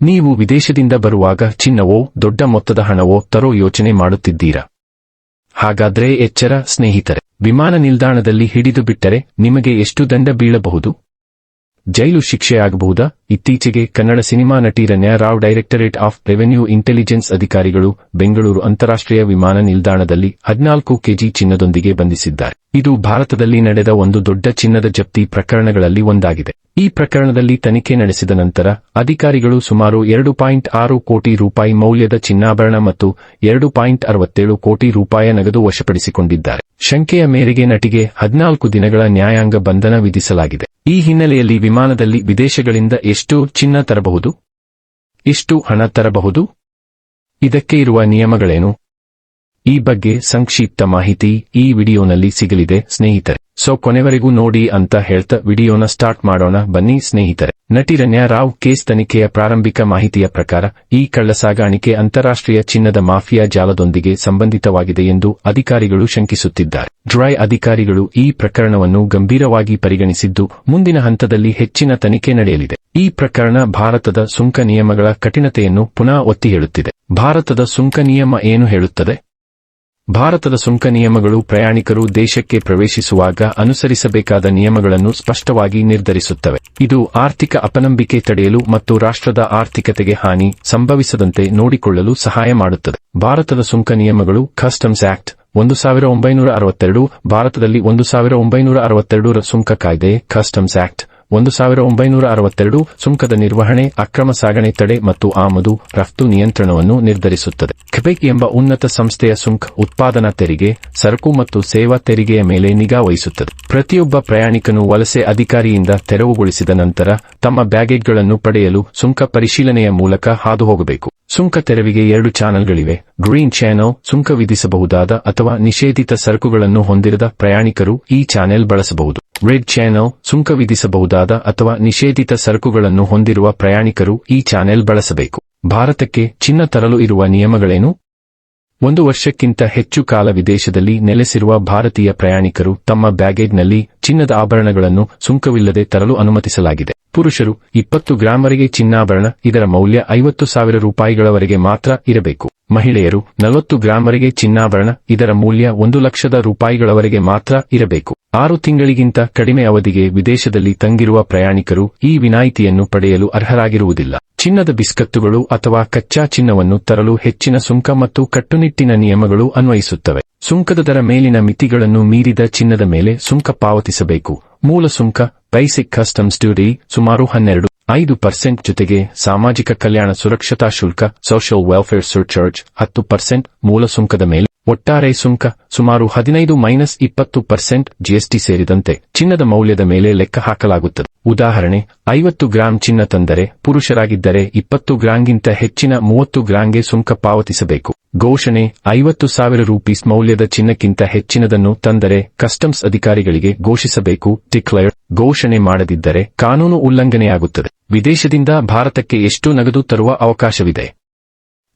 ನೀವು ವಿದೇಶದಿಂದ ಬರುವಾಗ ಚಿನ್ನವೋ, ದೊಡ್ಡ ಮೊತ್ತದ ಹಣವೋ ತರೋ ಯೋಚನೆ ಮಾಡುತ್ತಿದ್ದೀರಾ? ಹಾಗಾದ್ರೆ ಎಚ್ಚರ, ಸ್ನೇಹಿತರೆ, ವಿಮಾನ ನಿಲ್ದಾಣದಲ್ಲಿ ಹಿಡಿದು ಬಿಟ್ಟರೆ ನಿಮಗೆ ಎಷ್ಟು ದಂಡ ಬೀಳಬಹುದು? ಜೈಲು ಶಿಕ್ಷೆಯಾಗಬಹುದಾ ಇತ್ತೀಚೆಗೆ ಕನ್ನಡ ಸಿನಿಮಾ ನಟಿ Ranya Rao, directorate of revenue intelligence ಅಧಿಕಾರಿಗಳು ಬೆಂಗಳೂರು ಅಂತಾರಾಷ್ಟ್ರೀಯ ವಿಮಾನ ನಿಲ್ದಾಣದಲ್ಲಿ ಹದಿನಾಲ್ಕು ಕೆಜಿ ಚಿನ್ನದೊಂದಿಗೆ ಬಂಧಿಸಿದ್ದಾರೆ. ಇದು ಭಾರತದಲ್ಲಿ ನಡೆದ ಒಂದು ದೊಡ್ಡ ಚಿನ್ನದ ಜಪ್ತಿ ಪ್ರಕರಣಗಳಲ್ಲಿ ಒಂದಾಗಿದೆ. ಈ ಪ್ರಕರಣದಲ್ಲಿ ತನಿಖೆ ನಡೆಸಿದ ನಂತರ ಅಧಿಕಾರಿಗಳು ಸುಮಾರು ಎರಡು ಪಾಯಿಂಟ್ ಆರು ಕೋಟಿ ರೂಪಾಯಿ ಮೌಲ್ಯದ ಚಿನ್ನಾಭರಣ ಮತ್ತು ಎರಡು ಪಾಯಿಂಟ್ ಅರವತ್ತೇಳು ಕೋಟಿ ರೂಪಾಯಿ ನಗದು ವಶಪಡಿಸಿಕೊಂಡಿದ್ದಾರೆ. ಶಂಕೆಯ ಮೇರೆಗೆ ನಟಿಗೆ ಹದಿನಾಲ್ಕು ದಿನಗಳ ನ್ಯಾಯಾಂಗ ಬಂಧನ ವಿಧಿಸಲಾಗಿದೆ. ಈ ಹಿನ್ನೆಲೆಯಲ್ಲಿ ವಿಮಾನದಲ್ಲಿ ವಿದೇಶಗಳಿಂದ ಎಷ್ಟು ಚಿನ್ನ ತರಬಹುದು? ಎಷ್ಟು ಹಣ ತರಬಹುದು? ಇದಕ್ಕೆ ಇರುವ ನಿಯಮಗಳೇನು? ಈ ಬಗ್ಗೆ ಸಂಕ್ಷಿಪ್ತ ಮಾಹಿತಿ ಈ ವಿಡಿಯೋನಲ್ಲಿ ಸಿಗಲಿದೆ, ಸ್ನೇಹಿತರೆ. ಸೊ ಕೊನೆವರೆಗೂ ನೋಡಿ ಅಂತ ಹೇಳ್ತಾ ವಿಡಿಯೋನ ಸ್ಟಾರ್ಟ್ ಮಾಡೋಣ. ಬನ್ನಿ ಸ್ನೇಹಿತರೆ. ನಟಿ ರನ್ಯಾ ರಾವ್ ಕೇಸ್ ತನಿಖೆಯ ಪ್ರಾರಂಭಿಕ ಮಾಹಿತಿಯ ಪ್ರಕಾರ ಈ ಕಳ್ಳಸಾಗಾಣಿಕೆ ಅಂತಾರಾಷ್ಟ್ರೀಯ ಚಿನ್ನದ ಮಾಫಿಯಾ ಜಾಲದೊಂದಿಗೆ ಸಂಬಂಧಿತವಾಗಿದೆ ಎಂದು ಅಧಿಕಾರಿಗಳು ಶಂಕಿಸುತ್ತಿದ್ದಾರೆ. ಡ್ರೈ ಅಧಿಕಾರಿಗಳು ಈ ಪ್ರಕರಣವನ್ನು ಗಂಭೀರವಾಗಿ ಪರಿಗಣಿಸಿದ್ದು ಮುಂದಿನ ಹಂತದಲ್ಲಿ ಹೆಚ್ಚಿನ ತನಿಖೆ ನಡೆಯಲಿದೆ. ಈ ಪ್ರಕರಣ ಭಾರತದ ಸುಂಕ ನಿಯಮಗಳ ಕಠಿಣತೆಯನ್ನು ಪುನಃ ಒತ್ತಿ ಹೇಳುತ್ತಿದೆ. ಭಾರತದ ಸುಂಕ ನಿಯಮ ಏನು ಹೇಳುತ್ತದೆ? ಭಾರತದ ಸುಂಕ ನಿಯಮಗಳು ಪ್ರಯಾಣಿಕರು ದೇಶಕ್ಕೆ ಪ್ರವೇಶಿಸುವಾಗ ಅನುಸರಿಸಬೇಕಾದ ನಿಯಮಗಳನ್ನು ಸ್ಪಷ್ಟವಾಗಿ ನಿರ್ಧರಿಸುತ್ತವೆ. ಇದು ಆರ್ಥಿಕ ಅಪನಂಬಿಕೆ ತಡೆಯಲು ಮತ್ತು ರಾಷ್ಟ್ರದ ಆರ್ಥಿಕತೆಗೆ ಹಾನಿ ಸಂಭವಿಸದಂತೆ ನೋಡಿಕೊಳ್ಳಲು ಸಹಾಯ ಮಾಡುತ್ತದೆ. ಭಾರತದ ಸುಂಕ ನಿಯಮಗಳು ಕಸ್ಟಮ್ಸ್ ಆಕ್ಟ್ ಒಂದು ಸಾವಿರ ಒಂಬೈನೂರ ಅರವತ್ತೆರಡು, ಭಾರತದಲ್ಲಿ ಒಂದು ಸಾವಿರ ಒಂಬೈನೂರ ಅರವತ್ತೆರಡರ ಸುಂಕ ಕಾಯ್ದೆ ಕಸ್ಟಮ್ಸ್ ಆಕ್ಟ್ ಒಂದು ಸಾವಿರ ಒಂಬೈನೂರ ಅರವತ್ತೆರಡು ಸುಂಕದ ನಿರ್ವಹಣೆ, ಅಕ್ರಮ ಸಾಗಣೆ ತಡೆ ಮತ್ತು ಆಮದು, ರಫ್ತು ನಿಯಂತ್ರಣವನ್ನು ನಿರ್ಧರಿಸುತ್ತದೆ. ಕ್ವೆಬೆಕ್ ಎಂಬ ಉನ್ನತ ಸಂಸ್ಥೆಯ ಸುಂಕ ಉತ್ಪಾದನಾ ತೆರಿಗೆ, ಸರಕು ಮತ್ತು ಸೇವಾ ತೆರಿಗೆಯ ಮೇಲೆ ನಿಗಾ ವಹಿಸುತ್ತದೆ. ಪ್ರತಿಯೊಬ್ಬ ಪ್ರಯಾಣಿಕನು ವಲಸೆ ಅಧಿಕಾರಿಯಿಂದ ತೆರವುಗೊಳಿಸಿದ ನಂತರ ತಮ್ಮ ಬ್ಯಾಗೇಜ್ಗಳನ್ನು ಪಡೆಯಲು ಸುಂಕ ಪರಿಶೀಲನೆಯ ಮೂಲಕ ಹಾದು ಹೋಗಬೇಕು ಸುಂಕ ತೆರವಿಗೆ ಎರಡು ಚಾನೆಲ್ಗಳಿವೆ. ಗ್ರೀನ್ ಚಾನೆಲ್, ಸುಂಕ ವಿಧಿಸಬಹುದಾದ ಅಥವಾ ನಿಷೇಧಿತ ಸರಕುಗಳನ್ನು ಹೊಂದಿರದ ಪ್ರಯಾಣಿಕರು ಈ ಚಾನೆಲ್ ಬಳಸಬಹುದು. ರೆಡ್ ಚಾನೆಲ್, ಸುಂಕ ವಿಧಿಸಬಹುದಾದ ಅಥವಾ ನಿಷೇಧಿತ ಸರಕುಗಳನ್ನು ಹೊಂದಿರುವ ಪ್ರಯಾಣಿಕರು ಈ ಚಾನೆಲ್ ಬಳಸಬೇಕು. ಭಾರತಕ್ಕೆ ಚಿನ್ನ ತರಲು ಇರುವ ನಿಯಮಗಳೇನು? ಒಂದು ವರ್ಷಕ್ಕಿಂತ ಹೆಚ್ಚು ಕಾಲ ವಿದೇಶದಲ್ಲಿ ನೆಲೆಸಿರುವ ಭಾರತೀಯ ಪ್ರಯಾಣಿಕರು ತಮ್ಮ ಬ್ಯಾಗೇಜ್ನಲ್ಲಿ ಚಿನ್ನದ ಆಭರಣಗಳನ್ನು ಸುಂಕವಿಲ್ಲದೆ ತರಲು ಅನುಮತಿಸಲಾಗಿದೆ. ಪುರುಷರು ಇಪ್ಪತ್ತು ಗ್ರಾಮರಿಗೆ ಚಿನ್ನಾಭರಣ, ಇದರ ಮೌಲ್ಯ ಐವತ್ತು ಸಾವಿರ ರೂಪಾಯಿಗಳವರೆಗೆ ಮಾತ್ರ ಇರಬೇಕು. ಮಹಿಳೆಯರು ನಲವತ್ತು ಗ್ರಾಮರಿಗೆ ಚಿನ್ನಾಭರಣ, ಇದರ ಮೌಲ್ಯ ಒಂದು ಲಕ್ಷದ ರೂಪಾಯಿಗಳವರೆಗೆ ಮಾತ್ರ ಇರಬೇಕು. ಆರು ತಿಂಗಳಿಗಿಂತ ಕಡಿಮೆ ಅವಧಿಗೆ ವಿದೇಶದಲ್ಲಿ ತಂಗಿರುವ ಪ್ರಯಾಣಿಕರು ಈ ವಿನಾಯಿತಿಯನ್ನು ಪಡೆಯಲು ಅರ್ಹರಾಗಿರುವುದಿಲ್ಲ. ಚಿನ್ನದ ಬಿಸ್ಕತ್ತುಗಳು ಅಥವಾ ಕಚ್ಚಾ ಚಿನ್ನವನ್ನು ತರಲು ಹೆಚ್ಚಿನ ಸುಂಕ ಮತ್ತು ಕಟ್ಟುನಿಟ್ಟಿನ ನಿಯಮಗಳು ಅನ್ವಯಿಸುತ್ತವೆ. ಸುಂಕದ ದರ ಮೇಲಿನ ಮಿತಿಗಳನ್ನು ಮೀರಿದ ಚಿನ್ನದ ಮೇಲೆ ಸುಂಕ ಪಾವತಿಸಬೇಕು. ಮೂಲ ಸುಂಕ ಬೈಸಿಕ್ ಕಸ್ಟಮ್ಸ್ ಡ್ಯೂಟಿ ಸುಮಾರು ಹನ್ನೆರಡು, ಐದು ಪರ್ಸೆಂಟ್ ಜೊತೆಗೆ ಸಾಮಾಜಿಕ ಕಲ್ಯಾಣ ಸುರಕ್ಷತಾ ಶುಲ್ಕ ಸೋಷಿಯಲ್ ವೆಲ್ಫೇರ್ ಸರ್ಚಾರ್ಜ್ ಹತ್ತು ಪರ್ಸೆಂಟ್ ಮೂಲ ಸುಂಕದ ಮೇಲೆ ಒಟ್ಟಾರೆ ಸುಂಕ ಸುಮಾರು ಹದಿನೈದು ಮೈನಸ್ ಇಪ್ಪತ್ತು ಪರ್ಸೆಂಟ್ ಜಿಎಸ್ಟಿ ಸೇರಿದಂತೆ ಚಿನ್ನದ ಮೌಲ್ಯದ ಮೇಲೆ ಲೆಕ್ಕ ಹಾಕಲಾಗುತ್ತದೆ. ಉದಾಹರಣೆ, ಐವತ್ತು ಗ್ರಾಂ ಚಿನ್ನ ತಂದರೆ ಪುರುಷರಾಗಿದ್ದರೆ ಇಪ್ಪತ್ತು ಗ್ರಾಂಗಿಂತ ಹೆಚ್ಚಿನ ಮೂವತ್ತು ಗ್ರಾಂಗೆ ಸುಂಕ ಪಾವತಿಸಬೇಕು. ಘೋಷಣೆ, ಐವತ್ತು ಸಾವಿರ ರೂಪೀಸ್ ಮೌಲ್ಯದ ಚಿನ್ನಕ್ಕಿಂತ ಹೆಚ್ಚಿನದನ್ನು ತಂದರೆ ಕಸ್ಟಮ್ಸ್ ಅಧಿಕಾರಿಗಳಿಗೆ ಘೋಷಿಸಬೇಕು ಡಿಕ್ಲೇರ್ ಘೋಷಣೆ ಮಾಡದಿದ್ದರೆ ಕಾನೂನು ಉಲ್ಲಂಘನೆಯಾಗುತ್ತದೆ. ವಿದೇಶದಿಂದ ಭಾರತಕ್ಕೆ ಎಷ್ಟು ನಗದು ತರುವ ಅವಕಾಶವಿದೆ?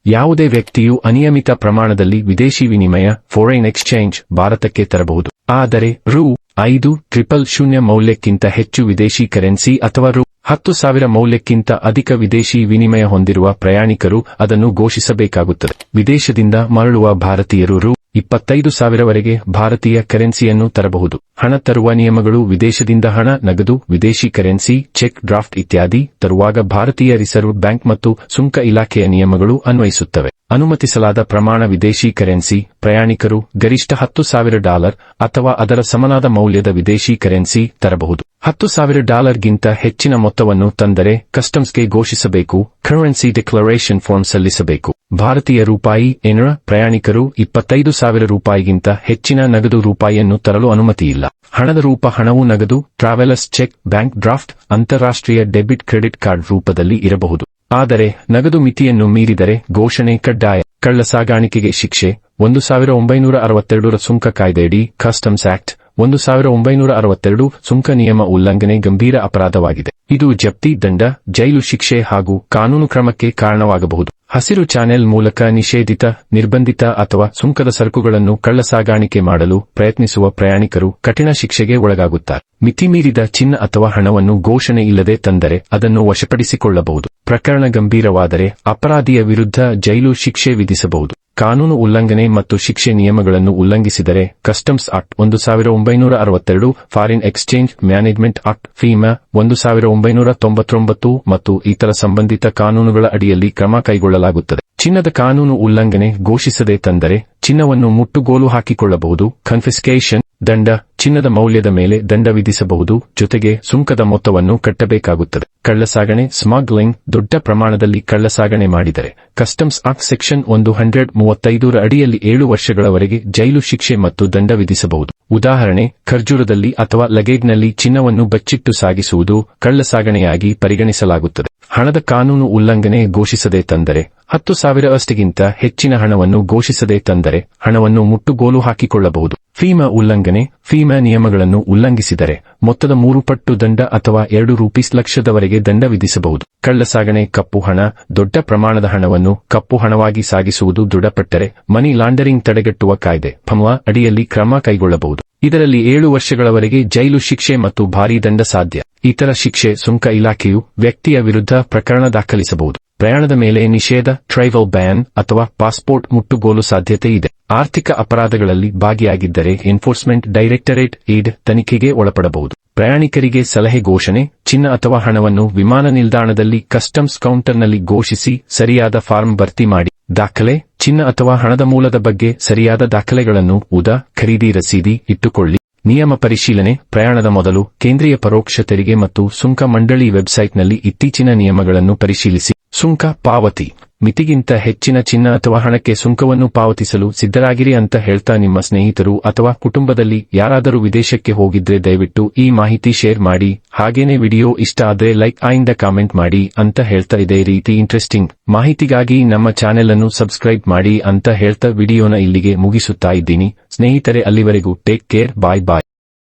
ಯಾವುದೇ ವ್ಯಕ್ತಿಯು ಅನಿಯಮಿತ ಪ್ರಮಾಣದಲ್ಲಿ ವಿದೇಶಿ ವಿನಿಮಯ ಫಾರಿನ್ ಎಕ್ಸ್ಚೇಂಜ್ ಭಾರತಕ್ಕೆ ತರಬಹುದು. ಆದರೆ ರು ಐದು ಟ್ರಿಪಲ್ ಶೂನ್ಯ ಮೌಲ್ಯಕ್ಕಿಂತ ಹೆಚ್ಚು ವಿದೇಶಿ ಕರೆನ್ಸಿ ಅಥವಾ ರು ಹತ್ತು ಸಾವಿರ ಮೌಲ್ಯಕ್ಕಿಂತ ಅಧಿಕ ವಿದೇಶಿ ವಿನಿಮಯ ಹೊಂದಿರುವ ಪ್ರಯಾಣಿಕರು ಅದನ್ನು ಘೋಷಿಸಬೇಕಾಗುತ್ತದೆ. ವಿದೇಶದಿಂದ ಮರಳುವ ಭಾರತೀಯರು ರು ಇಪ್ಪತ್ತೈದು ಸಾವಿರವರೆಗೆ ಭಾರತೀಯ ಕರೆನ್ಸಿಯನ್ನು ತರಬಹುದು. ಹಣ ತರುವ ನಿಯಮಗಳು ವಿದೇಶದಿಂದ ಹಣ ನಗದು, ವಿದೇಶಿ ಕರೆನ್ಸಿ, ಚೆಕ್, ಡ್ರಾಫ್ಟ್ ಇತ್ಯಾದಿ ತರುವಾಗ ಭಾರತೀಯ ರಿಸರ್ವ್ ಬ್ಯಾಂಕ್ ಮತ್ತು ಸುಂಕ ಇಲಾಖೆಯ ನಿಯಮಗಳು ಅನ್ವಯಿಸುತ್ತವೆ. ಅನುಮತಿಸಲಾದ ಪ್ರಮಾಣ ವಿದೇಶಿ ಕರೆನ್ಸಿ ಪ್ರಯಾಣಿಕರು ಗರಿಷ್ಠ ಹತ್ತು ಸಾವಿರ ಡಾಲರ್ ಅಥವಾ ಅದರ ಸಮನಾದ ಮೌಲ್ಯದ ವಿದೇಶಿ ಕರೆನ್ಸಿ ತರಬಹುದು. ಹತ್ತು ಸಾವಿರ ಡಾಲರ್ಗಿಂತ ಹೆಚ್ಚಿನ ಮೊತ್ತವನ್ನು ತಂದರೆ ಕಸ್ಟಮ್ಸ್ಗೆ ಘೋಷಿಸಬೇಕು, ಕರೆನ್ಸಿ ಡಿಕ್ಲರೇಷನ್ ಫಾರ್ಮ್ ಸಲ್ಲಿಸಬೇಕು. ಭಾರತೀಯ ರೂಪಾಯಿ ಏನರ ಪ್ರಯಾಣಿಕರು ಇಪ್ಪತ್ತೈದು ಸಾವಿರ ರೂಪಾಯಿಗಿಂತ ಹೆಚ್ಚಿನ ನಗದು ರೂಪಾಯಿಯನ್ನು ತರಲು ಅನುಮತಿಯಿಲ್ಲ. ಹಣದ ರೂಪ ಹಣವು ನಗದು, ಟ್ರಾವೆಲರ್ಸ್ ಚೆಕ್, ಬ್ಯಾಂಕ್ ಡ್ರಾಫ್ಟ್, ಅಂತಾರಾಷ್ಟ್ರೀಯ ಡೆಬಿಟ್ ಕ್ರೆಡಿಟ್ ಕಾರ್ಡ್ ರೂಪದಲ್ಲಿ ಇರಬಹುದು. ಆದರೆ ನಗದು ಮಿತಿಯನ್ನು ಮೀರಿದರೆ ಘೋಷಣೆ ಕಡ್ಡಾಯ. ಕಳ್ಳ ಸಾಗಾಣಿಕೆಗೆ ಶಿಕ್ಷೆ ಒಂದು ಸಾವಿರ ಒಂಬೈನೂರ ಅರವತ್ತೆರಡರ ಸುಂಕ ಕಾಯ್ದೆಯಡಿ ಕಸ್ಟಮ್ಸ್ ಆಕ್ಟ್ ಒಂದು ಸಾವಿರ ಒಂಬೈನೂರ ಅರವತ್ತೆರಡು ಸುಂಕ ನಿಯಮ ಉಲ್ಲಂಘನೆ ಗಂಭೀರ ಅಪರಾಧವಾಗಿದೆ. ಇದು ಜಪ್ತಿ, ದಂಡ, ಜೈಲು ಶಿಕ್ಷೆ ಹಾಗೂ ಕಾನೂನು ಕ್ರಮಕ್ಕೆ ಕಾರಣವಾಗಬಹುದು. ಹಸಿರು ಚಾನೆಲ್ ಮೂಲಕ ನಿಷೇಧಿತ, ನಿರ್ಬಂಧಿತ ಅಥವಾ ಸುಂಕದ ಸರಕುಗಳನ್ನು ಕಳ್ಳಸಾಗಾಣಿಕೆ ಮಾಡಲು ಪ್ರಯತ್ನಿಸುವ ಪ್ರಯಾಣಿಕರು ಕಠಿಣ ಶಿಕ್ಷೆಗೆ ಒಳಗಾಗುತ್ತಾರೆ. ಮಿತಿಮೀರಿದ ಚಿನ್ನ ಅಥವಾ ಹಣವನ್ನು ಘೋಷಣೆ ಇಲ್ಲದೆ ತಂದರೆ ಅದನ್ನು ವಶಪಡಿಸಿಕೊಳ್ಳಬಹುದು. ಪ್ರಕರಣ ಗಂಭೀರವಾದರೆ ಅಪರಾಧಿಯ ವಿರುದ್ಧ ಜೈಲು ಶಿಕ್ಷೆ ವಿಧಿಸಬಹುದು. ಕಾನೂನು ಉಲ್ಲಂಘನೆ ಮತ್ತು ಶಿಕ್ಷೆ ನಿಯಮಗಳನ್ನು ಉಲ್ಲಂಘಿಸಿದರೆ ಕಸ್ಟಮ್ಸ್ ಆಕ್ಟ್ ಒಂದು ಸಾವಿರ ಒಂಬೈನೂರ ಅರವತ್ತೆರಡು foreign exchange management act, FEMA ಒಂದು ಸಾವಿರ ಒಂಬೈನೂರ ತೊಂಬತ್ತೊಂಬತ್ತು ಮತ್ತು ಇತರ ಸಂಬಂಧಿತ ಕಾನೂನುಗಳ ಅಡಿಯಲ್ಲಿ ಕ್ರಮ ಕೈಗೊಳ್ಳಲಾಗುತ್ತದೆ. ಚಿನ್ನದ ಕಾನೂನು ಉಲ್ಲಂಘನೆ ಘೋಷಿಸದೆ ತಂದರೆ ಚಿನ್ನವನ್ನು ಮುಟ್ಟುಗೋಲು ಹಾಕಿಕೊಳ್ಳಬಹುದು ಕನ್ಫಿಸ್ಕೇಷನ್ ದಂಡ, ಚಿನ್ನದ ಮೌಲ್ಯದ ಮೇಲೆ ದಂಡ ವಿಧಿಸಬಹುದು, ಜೊತೆಗೆ ಸುಂಕದ ಮೊತ್ತವನ್ನು ಕಟ್ಟಬೇಕಾಗುತ್ತದೆ. ಕಳ್ಳಸಾಗಣೆ ಸ್ಮಗ್ಲಿಂಗ್ ದೊಡ್ಡ ಪ್ರಮಾಣದಲ್ಲಿ ಕಳ್ಳಸಾಗಣೆ ಮಾಡಿದರೆ ಕಸ್ಟಮ್ಸ್ ಆಕ್ಟ್ ಸೆಕ್ಷನ್ ಒಂದು ಹಂಡ್ರೆಡ್ ಮೂವತ್ತೈದರ ಅಡಿಯಲ್ಲಿ ಏಳು ವರ್ಷಗಳವರೆಗೆ ಜೈಲು ಶಿಕ್ಷೆ ಮತ್ತು ದಂಡ ವಿಧಿಸಬಹುದು. ಉದಾಹರಣೆ, ಖರ್ಜೂರದಲ್ಲಿ ಅಥವಾ ಲಗೇಜ್ನಲ್ಲಿ ಚಿನ್ನವನ್ನು ಬಚ್ಚಿಟ್ಟು ಸಾಗಿಸುವುದು ಕಳ್ಳಸಾಗಣೆಯಾಗಿ ಪರಿಗಣಿಸಲಾಗುತ್ತದೆ. ಹಣದ ಕಾನೂನು ಉಲ್ಲಂಘನೆ ಘೋಷಿಸದೆ ತಂದರೆ, ಹತ್ತು ಸಾವಿರ ಅಷ್ಟಿಗಿಂತ ಹೆಚ್ಚಿನ ಹಣವನ್ನು ಘೋಷಿಸದೆ ತಂದರೆ, ಹಣವನ್ನು ಮುಟ್ಟುಗೋಲು ಹಾಕಿಕೊಳ್ಳಬಹುದು. ಫೀಮಾ ಉಲ್ಲಂಘನೆ, ಫೀಮಾ ನಿಯಮಗಳನ್ನು ಉಲ್ಲಂಘಿಸಿದರೆ ಮೊತ್ತದ ಮೂರು ಪಟ್ಟು ದಂಡ ಅಥವಾ ಎರಡು ರೂಪೀಸ್ ಲಕ್ಷದವರೆಗೆ ದಂಡ ವಿಧಿಸಬಹುದು. ಕಳ್ಳಸಾಗಣೆ ಕಪ್ಪು ಹಣ, ದೊಡ್ಡ ಪ್ರಮಾಣದ ಹಣವನ್ನು ಕಪ್ಪು ಹಣವಾಗಿ ಸಾಗಿಸುವುದು ದೃಢಪಟ್ಟರೆ ಮನಿ ಲಾಂಡರಿಂಗ್ ತಡೆಗಟ್ಟುವ ಕಾಯ್ದೆ ಫಮ್ವಾ ಅಡಿಯಲ್ಲಿ ಕ್ರಮ ಕೈಗೊಳ್ಳಬಹುದು. ಇದರಲ್ಲಿ ಏಳು ವರ್ಷಗಳವರೆಗೆ ಜೈಲು ಶಿಕ್ಷೆ ಮತ್ತು ಭಾರೀ ದಂಡ ಸಾಧ್ಯ. ಇತರ ಶಿಕ್ಷೆ ಸುಂಕ ಇಲಾಖೆಯು ವ್ಯಕ್ತಿಯ ವಿರುದ್ಧ ಪ್ರಕರಣ ದಾಖಲಿಸಬಹುದು. ಪ್ರಯಾಣದ ಮೇಲೆ ನಿಷೇಧ ಟ್ರೈವಲ್ ಬ್ಯಾನ್ ಅಥವಾ ಪಾಸ್ಪೋರ್ಟ್ ಮುಟ್ಟುಗೋಲು ಸಾಧ್ಯತೆ ಇದೆ. ಆರ್ಥಿಕ ಅಪರಾಧಗಳಲ್ಲಿ ಭಾಗಿಯಾಗಿದ್ದರೆ ಎನ್ಫೋರ್ಸ್ಮೆಂಟ್ ಡೈರೆಕ್ಟರೇಟ್ ಈಡ್ ತನಿಖೆಗೆ ಒಳಪಡಬಹುದು. ಪ್ರಯಾಣಿಕರಿಗೆ ಸಲಹೆ ಘೋಷಣೆ, ಚಿನ್ನ ಅಥವಾ ಹಣವನ್ನು ವಿಮಾನ ನಿಲ್ದಾಣದಲ್ಲಿ ಕಸ್ಟಮ್ಸ್ ಕೌಂಟರ್ನಲ್ಲಿ ಘೋಷಿಸಿ ಸರಿಯಾದ ಫಾರ್ಮ್ ಭರ್ತಿ ಮಾಡಿ. ದಾಖಲೆ, ಚಿನ್ನ ಅಥವಾ ಹಣದ ಮೂಲದ ಬಗ್ಗೆ ಸರಿಯಾದ ದಾಖಲೆಗಳನ್ನು ಉದಾ, ಖರೀದಿ ರಸೀದಿ ಇಟ್ಟುಕೊಳ್ಳಿ. ನಿಯಮ ಪರಿಶೀಲನೆ, ಪ್ರಯಾಣದ ಮೊದಲು ಕೇಂದ್ರೀಯ ಪರೋಕ್ಷ ತೆರಿಗೆ ಮತ್ತು ಸುಂಕ ಮಂಡಳಿ ವೆಬ್ಸೈಟ್ನಲ್ಲಿ ಇತ್ತೀಚಿನ ನಿಯಮಗಳನ್ನು ಪರಿಶೀಲಿಸಿ. ಸುಂಕ ಪಾವತಿ. ಮಿತಿಗಿಂತ ಹೆಚ್ಚಿನ ಚಿನ್ನ ಅಥವಾ ಹಣಕ್ಕೆ ಸುಂಕವನ್ನು ಪಾವತಿಸಲು ಸಿದ್ಧರಾಗಿರಿ ಅಂತ ಹೇಳ್ತಾ ನಿಮ್ಮ ಸ್ನೇಹಿತರು ಅಥವಾ ಕುಟುಂಬದಲ್ಲಿ ಯಾರಾದರೂ ವಿದೇಶಕ್ಕೆ ಹೋಗಿದ್ರೆ ದಯವಿಟ್ಟು ಈ ಮಾಹಿತಿ ಶೇರ್ ಮಾಡಿ. ಹಾಗೇನೆ ವಿಡಿಯೋ ಇಷ್ಟ ಆದ್ರೆ ಲೈಕ್ ಆಯಿಂದ ಕಾಮೆಂಟ್ ಮಾಡಿ ಅಂತ ಹೇಳ್ತಾ ಇದೇ ರೀತಿ ಇಂಟ್ರೆಸ್ಟಿಂಗ್ ಮಾಹಿತಿಗಾಗಿ ನಮ್ಮ ಚಾನೆಲ್ ಅನ್ನು ಸಬ್ಸ್ಕ್ರೈಬ್ ಮಾಡಿ ಅಂತ ಹೇಳ್ತಾ ವಿಡಿಯೋನ ಇಲ್ಲಿಗೆ ಮುಗಿಸುತ್ತಾ ಇದ್ದೀನಿ. ಸ್ನೇಹಿತರೆ, ಅಲ್ಲಿವರೆಗೂ ಟೇಕ್ ಕೇರ್ ಬಾಯ್ ಬಾಯ್